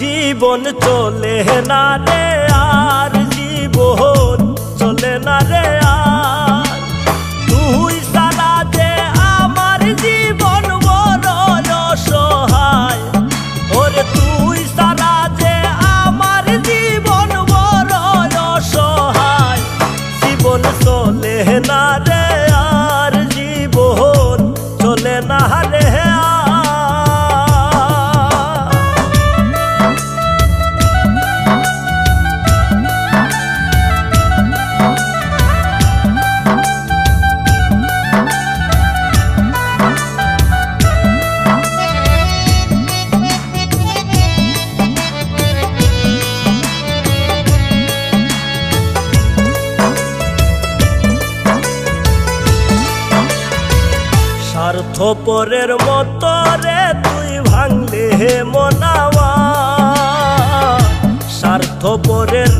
জীবন চলে না রে, আর জীবন চলে না রে আর। তুই সারা যে আমার জীবন বড় অসহায়, ওরে তুই সারা যে আমার জীবন বড় অসহায়। জীবন চলে না রে, আর জীবন চলে না রে। স্বার্থপরের মতো রে তুই ভাঙলে হে মনাওয়া। স্বার্থপরের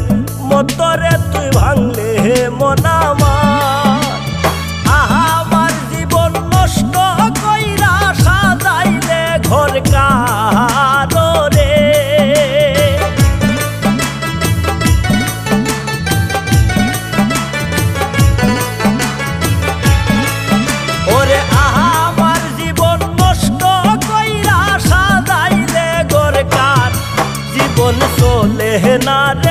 মতো রে তুই ভাঙলে হে মনাওয়া।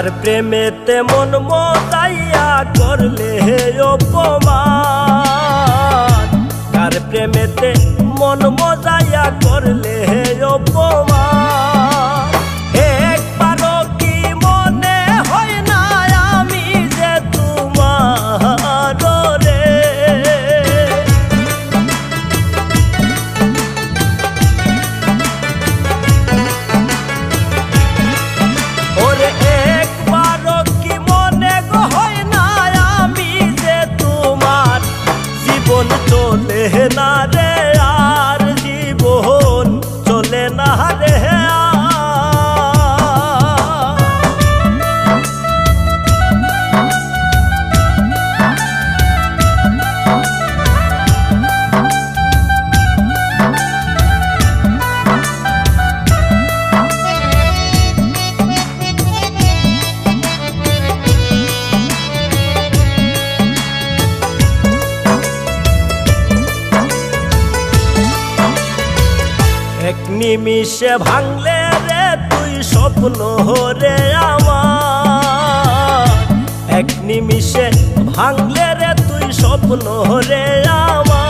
কার প্রেমেতে মন মতাইয়া করলে হে অপমান। তার প্রেমেতে মন মজাইয়া করলে জীবন চলে না রে। এক নিমিষে ভাঙলে রে তুই স্বপ্ন হরে আমার। এক নিমিষে ভাঙলে রে তুই স্বপ্ন হরে আমার।